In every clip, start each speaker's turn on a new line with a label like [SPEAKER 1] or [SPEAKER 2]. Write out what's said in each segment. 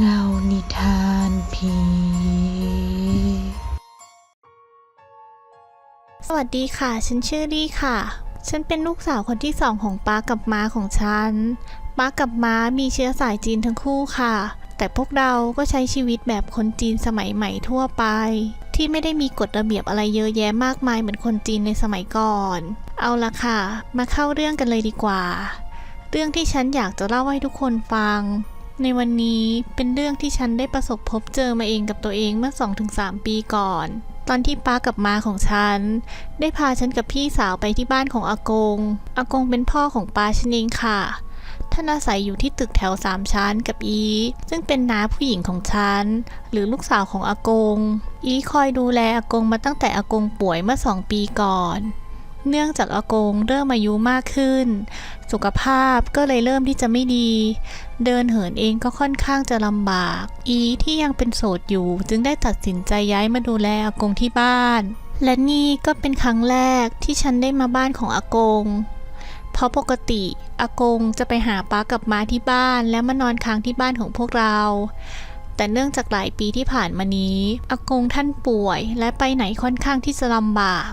[SPEAKER 1] เล่านิทานผี
[SPEAKER 2] สวัสดีค่ะ ฉันชื่อลี่ค่ะ ฉันเป็นลูกสาวคนที่สองของป้ากับม้าของฉัน ป้ากับม้ามีเชื้อสายจีนทั้งคู่ค่ะ แต่พวกเราก็ใช้ชีวิตแบบคนจีนสมัยใหม่ทั่วไป ที่ไม่ได้มีกฎระเบียบอะไรเยอะแยะมากมายเหมือนคนจีนในสมัยก่อน เอาละค่ะ มาเข้าเรื่องกันเลยดีกว่า เรื่องที่ฉันอยากจะเล่าให้ทุกคนฟัง ในวันนี้เป็นเรื่องที่ฉันได้ประสบพบเจอมาเองกับตัวเองเมื่อ 2-3 ปีก่อน ตอนที่ป้ากับมาของฉัน ได้พาฉันกับพี่สาวไปที่บ้านของอากง อากงเป็นพ่อของป้าฉันเองค่ะท่านอาศัยอยู่ที่ตึกแถวสามชั้นกับอี ซึ่งเป็นน้าผู้หญิงของฉัน หรือลูกสาวของอากง อีคอยดูแลอากงมาตั้งแต่อากงป่วยเมื่อสองปีก่อน เนื่องจากอากงเริ่มอายุมากขึ้น สุขภาพก็เลยเริ่มที่จะไม่ดี เดินเหินเองก็ค่อนข้างจะลำบาก อีที่ยังเป็นโสดอยู่ จึงได้ตัดสินใจย้ายมาดูแลอากงที่บ้าน และนี่ก็เป็นครั้งแรกที่ฉันได้มาบ้านของอากง เพราะปกติอากงจะไปหาป้ากับมาที่บ้านแล้วมานอนค้างที่บ้านของพวกเราแต่เนื่องจากหลายปีที่ผ่านมานี้ อากงท่านป่วยและไปไหนค่อนข้างที่จะลำบาก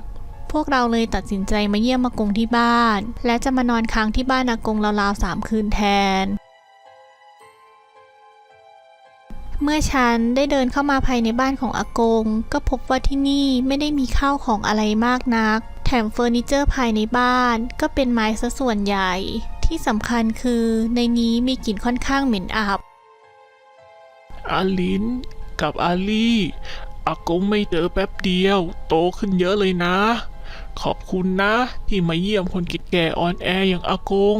[SPEAKER 2] พวกเราเลยตัดสินใจมาเยี่ยมอากงที่บ้าน และจะมานอนค้างที่บ้านอากงราวๆสามคืนแทน เมื่อฉันได้เดินเข้ามาภายในบ้านของอากง ก็พบว่าที่นี่ไม่ได้มีข้าวของอะไรมากนัก แถมเฟอร์นิเจอร์ภายในบ้าน ก็เป็นไม้ซะส่วนใหญ่ ที่สำคัญคือในนี้มีกลิ่นค่อนข้างเหม็นอับ
[SPEAKER 3] อาลินกับอาลี่อากงไม่เจอแป๊บเดียว โตขึ้นเยอะเลยนะ ขอบคุณนะ ที่มาเยี่ยมคนแก่ๆอ่อนแออย่างอากง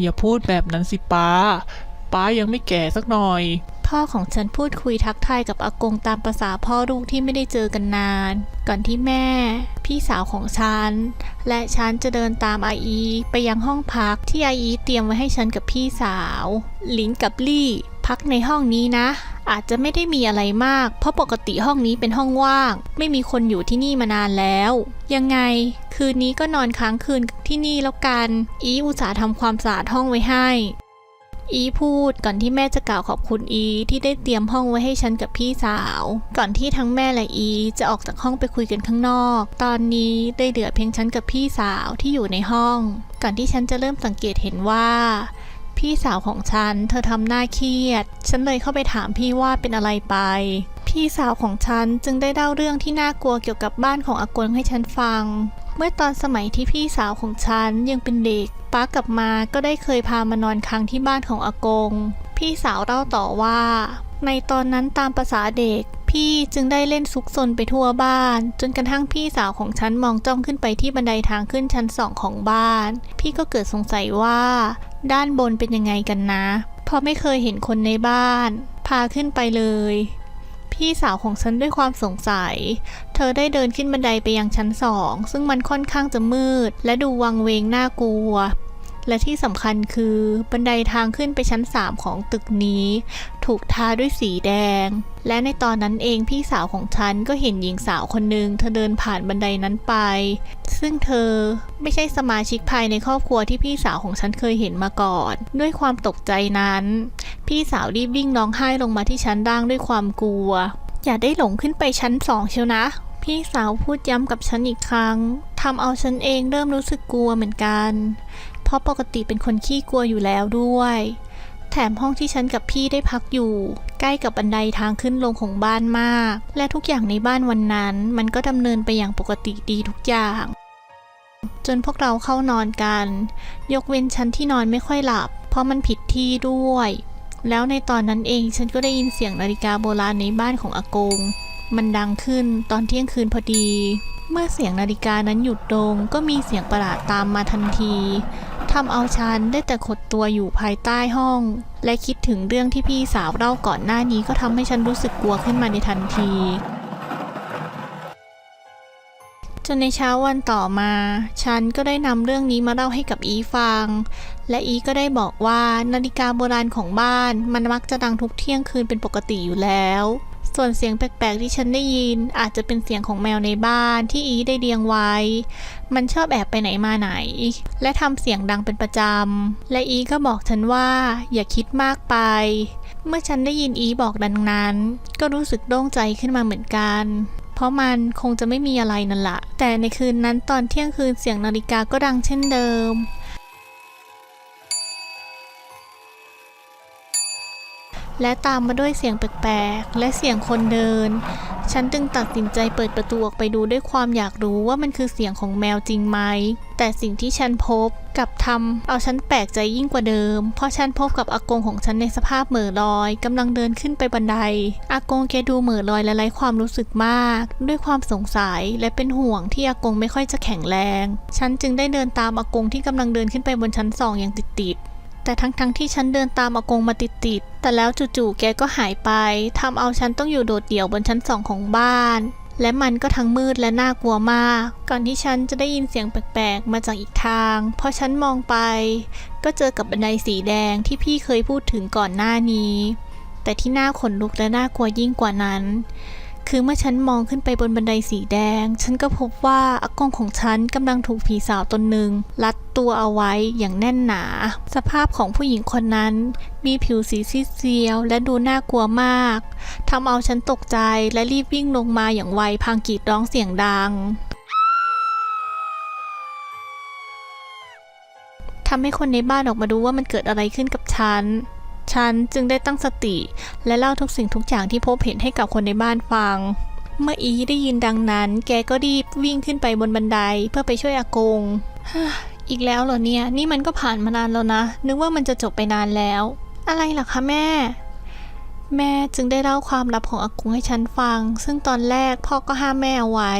[SPEAKER 3] อย่าพูดแบบนั้นสิป้า ป้ายังไม่แก่สักหน่อย
[SPEAKER 2] พ่อของฉันพูดคุยทักทายกับอากงตามประษาพ่อลูกที่ไม่ได้เจอกันนาน ก่อนที่แม่ พี่สาวของฉัน และฉันจะเดินตามอาอีไปยังห้องพักที่อาอีเตรียมไว้ให้ฉันกับพี่สาวลินกับลี่ พักในห้องนี้นะ อาจจะไม่ได้มีอะไรมาก เพราะปกติห้องนี้เป็นห้องว่าง ไม่มีคนอยู่ที่นี่มานานแล้ว ยังไง คืนนี้ก็นอนค้างคืนที่นี่แล้วกัน อีอุตส่าห์ทำความสะอาดห้องไว้ให้ อีพูดก่อนที่แม่จะกล่าวขอบคุณอีที่ได้เตรียมห้องไว้ให้ฉันกับพี่สาว ก่อนที่ทั้งแม่และอีจะออกจากห้องไปคุยกันข้างนอก ตอนนี้ได้เหลือเพียงฉันกับพี่สาวที่อยู่ในห้อง ก่อนที่ฉันจะเริ่มสังเกตเห็นว่า พี่สาวของฉัน เธอทำหน้าเครียด ฉันเลยเข้าไปถามพี่ว่าเป็นอะไรไป พี่สาวของฉันจึงได้เล่าเรื่องที่น่ากลัวเกี่ยวกับบ้านของอากงให้ฉันฟัง เมื่อตอนสมัยที่พี่สาวของฉันยังเป็นเด็ก ป้ากับมาก็ได้เคยพามานอนค้างที่บ้านของอากง พี่สาวเล่าต่อว่า ในตอนนั้นตามประษาเด็กพี่จึงได้เล่นซุกซนไปทั่วบ้าน จนกระทั่งพี่สาวของฉันมองจ้องขึ้นไปที่บันไดทางขึ้นชั้นสองของบ้าน พี่ก็เกิดสงสัยว่า ด้านบนเป็นยังไงกันนะ เพราะไม่เคยเห็นคนในบ้าน พาขึ้นไปเลย พี่สาวของฉันด้วยความสงสัย เธอได้เดินขึ้นบันไดไปยังชั้นสอง ซึ่งมันค่อนข้างจะมืด และดูวังเวงน่ากลัว และที่สำคัญคือบันไดทางขึ้นไปชั้นสามของตึกนี้ ถูกทาด้วยสีแดง และในตอนนั้นเองพี่สาวของฉันก็เห็นหญิงสาวคนหนึ่งเธอเดินผ่านบันไดนั้นไป ซึ่งเธอไม่ใช่สมาชิกภายในครอบครัวที่พี่สาวของฉันเคยเห็นมาก่อน ด้วยความตกใจนั้น พี่สาวรีบวิ่งร้องไห้ลงมาที่ชั้นล่างด้วยความกลัว อย่าได้หลงขึ้นไปชั้นสองเชียวนะพี่สาวพูดย้ำกับฉันอีกครั้ง ทำเอาฉันเองเริ่มรู้สึกกลัวเหมือนกัน ราะปกติเป็นคนขี้กลัวอยู่แล้วด้วย แถมห้องที่ฉันกับพี่ได้พักอยู่ ใกล้กับบันไดทางขึ้นลงของบ้านมาก และทุกอย่างในบ้านวันนั้น มันก็ดำเนินไปอย่างปกติดีทุกอย่าง จนพวกเราเข้านอนกัน ยกเว้นฉันที่นอนไม่ค่อยหลับ เพราะมันผิดที่ด้วย แล้วในตอนนั้นเองฉันก็ได้ยินเสียงนาฬิกาโบราณในบ้านของอากง มันดังขึ้นตอนเที่ยงคืนพอดีเมื่อเสียงนาฬิกานั้นหยุดลงก็มีเสียงประหลาดตามมาทันที ทำเอาฉันได้แต่ขดตัวอยู่ภายใต้ห้อง และคิดถึงเรื่องที่พี่สาวเล่าก่อนหน้านี้ก็ทำให้ฉันรู้สึกกลัวขึ้นมาในทันที จนในเช้าวันต่อมา ฉันก็ได้นำเรื่องนี้มาเล่าให้กับอีฟัง และอีก็ได้บอกว่านาฬิกาโบราณของบ้านมันมักจะดังทุกเที่ยงคืนเป็นปกติอยู่แล้ว ส่วนเสียงแปลกๆ ที่ฉันได้ยินอาจจะเป็นเสียงของแมวในบ้านที่อีได้เลี้ยงไว้ มันชอบแอบไปไหนมาไหน และทำเสียงดังเป็นประจำ และอีก็บอกฉันว่าอย่าคิดมากไป เมื่อฉันได้ยินอีบอกดังนั้น ก็รู้สึกโล่งใจขึ้นมาเหมือนกัน เพราะมันคงจะไม่มีอะไรนั่นละแต่ในคืนนั้นตอนเที่ยงคืนเสียงนาฬิกาก็ดังเช่นเดิม และตามมาด้วยเสียงแปลกๆ และเสียงคนเดิน ฉันจึงตัดสินใจเปิดประตูออกไปดูด้วยความอยากรู้ว่ามันคือเสียงของแมวจริงไหม แต่สิ่งที่ฉันพบกับทำเอาฉันแปลกใจยิ่งกว่าเดิม เพราะฉันพบกับอากงของฉันในสภาพเหม่อลอยกำลังเดินขึ้นไปบันได อากงแกดูเหม่อลอยและไร้ความรู้สึกมาก ด้วยความสงสัยและเป็นห่วงที่อากงไม่ค่อยจะแข็งแรง ฉันจึงได้เดินตามอากงที่กำลังเดินขึ้นไปบนชั้นสองอย่างติดๆ แต่ทั้งๆทที่ฉันเดินตามอากงมาติดๆ แต่แล้วจู่ๆแกก็หายไป ทำเอาฉันต้องอยู่โดดเดี่ยวบนชั้นสองของบ้าน และมันก็ทั้งมืดและน่ากลัวมาก ก่อนที่ฉันจะได้ยินเสียงแปลกๆ มาจากอีกทาง พอฉันมองไป ก็เจอกับบันไดสีแดงที่พี่เคยพูดถึงก่อนหน้านี้ แต่ที่น่าขนลุกและน่ากลัวยิ่งกว่านั้น คือเมื่อฉันมองขึ้นไปบนบันไดสีแดง ฉันก็พบว่าอากงของฉันกำลังถูกผีสาวตนหนึ่งรัดตัวเอาไว้อย่างแน่นหนา สภาพของผู้หญิงคนนั้น มีผิวสีซีดเซียว และดูน่ากลัวมากทำเอาฉันตกใจและรีบวิ่งลงมาอย่างไวพางกรีดร้องเสียงดังทำให้คนในบ้านออกมาดูว่ามันเกิดอะไรขึ้นกับฉัน ฉันจึงได้ตั้งสติ และเล่าทุกสิ่งทุกอย่างที่พบเห็นให้กับคนในบ้านฟัง เมื่ออีได้ยินดังนั้น แกก็รีบวิ่งขึ้นไปบนบันไดเพื่อไปช่วยอากงอีกแล้วเหรอเนี่ย นี่มันก็ผ่านมานานแล้วนะ นึกว่ามันจะจบไปนานแล้ว อะไรล่ะคะแม่ แม่จึงได้เล่าความลับของอากงให้ฉันฟัง ซึ่งตอนแรกพ่อก็ห้ามแม่เอาไว้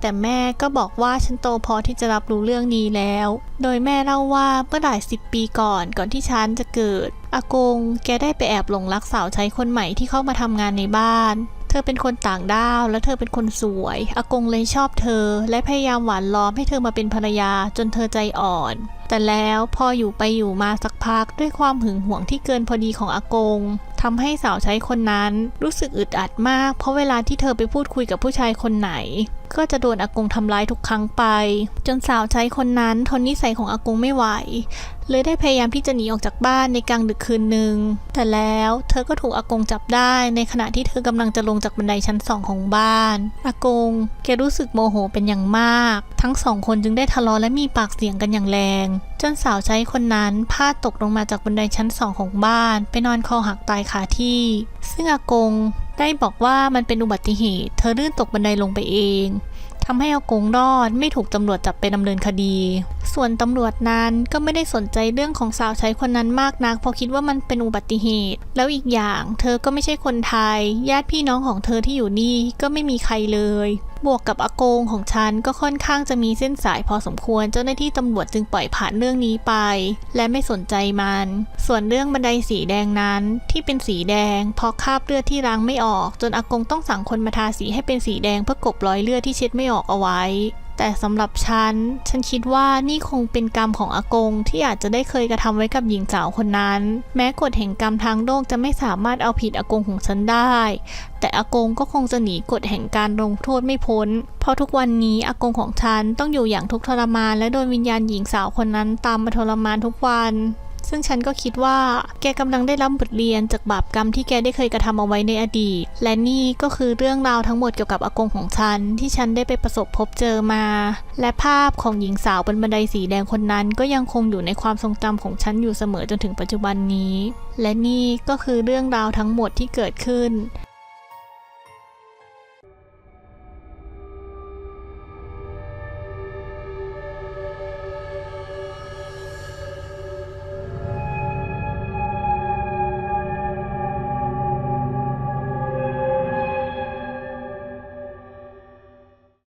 [SPEAKER 2] แต่แม่ก็บอกว่าฉันโตพอที่จะรับรู้เรื่องนี้แล้ว โดยแม่เล่าว่าเมื่อหลายสิบปีก่อนก่อนที่ฉันจะเกิด อากงแกได้ไปแอบหลงรักสาวใช้คนใหม่ที่เข้ามาทำงานในบ้าน เธอเป็นคนต่างด้าวและเธอเป็นคนสวย อากงเลยชอบเธอ และพยายามหวานล้อมให้เธอมาเป็นภรรยาจนเธอใจอ่อน แต่แล้วพออยู่ไปอยู่มาสักพักด้วยความหึงหวงที่เกินพอดีของอากงทำให้สาวใช้คนนั้นรู้สึกอึดอัดมาก เพราะเวลาที่เธอไปพูดคุยกับผู้ชายคนไหน ก็จะโดนอากงทำร้ายทุกครั้งไป จนสาวใช้คนนั้นทนนิสัยของอากงไม่ไหว เลยได้พยายามที่จะหนีออกจากบ้านในกลางดึกคืนหนึ่ง แต่แล้วเธอก็ถูกอากงจับได้ในขณะที่เธอกำลังจะลงจากบันไดชั้นสองของบ้าน อากงแกรู้สึกโมโหเป็นอย่างมาก ทั้งสองคนจึงได้ทะเลาะและมีปากเสียงกันอย่างแรง จนสาวใช้คนนั้นพลาดตกลงมาจากบันไดชั้นสองของบ้าน ไปนอนคอหักตายคาที่ ซึ่งอากง ได้บอกว่ามันเป็นอุบัติเหตุ เธอลื่นตกบันไดลงไปเองทำให้อากงรอดไม่ถูกตำรวจจับไปดำเนินคดี ส่วนตำรวจนั้นก็ไม่ได้สนใจเรื่องของสาวใช้คนนั้นมากนักเพราะคิดว่ามันเป็นอุบัติเหตุ แล้วอีกอย่างเธอก็ไม่ใช่คนไทย ญาติพี่น้องของเธอที่อยู่นี่ก็ไม่มีใครเลย บวกกับอากงของฉันก็ค่อนข้างจะมีเส้นสายพอสมควร เจ้าหน้าที่ตำรวจจึงปล่อยผ่านเรื่องนี้ไป และไม่สนใจมัน ส่วนเรื่องบันไดสีแดงนั้นที่เป็นสีแดง เพราะคราบเลือดที่ล้างไม่ออก จนอากงต้องสั่งคนมาทาสีให้เป็นสีแดงเพื่อกลบรอยเลือดที่เช็ดไม่ออกเอาไว้ แต่สำหรับฉัน ฉันคิดว่านี่คงเป็นกรรมของอากงที่อาจจะได้เคยกระทำไว้กับหญิงสาวคนนั้น แม้กฎแห่งกรรมทางโลกจะไม่สามารถเอาผิดอากงของฉันได้ แต่อากงก็คงจะหนีกฎแห่งการลงโทษไม่พ้น เพราะทุกวันนี้อากงของฉันต้องอยู่อย่างทุกข์ทรมาน และโดนวิญญาณหญิงสาวคนนั้นตามมาทรมานทุกวัน ซึ่งฉันก็คิดว่าแกกำลังได้รับบทเรียนจากบาปกรรมที่แกได้เคยกระทำเอาไว้ในอดีต และนี่ก็คือเรื่องราวทั้งหมดเกี่ยวกับอากงของฉัน ที่ฉันได้ไปประสบพบเจอมา และภาพของหญิงสาวบนบันไดสีแดงคนนั้น ก็ยังคงอยู่ในความทรงจำของฉันอยู่เสมอจนถึงปัจจุบันนี้ และนี่ก็คือเรื่องราวทั้งหมดที่เกิดขึ้น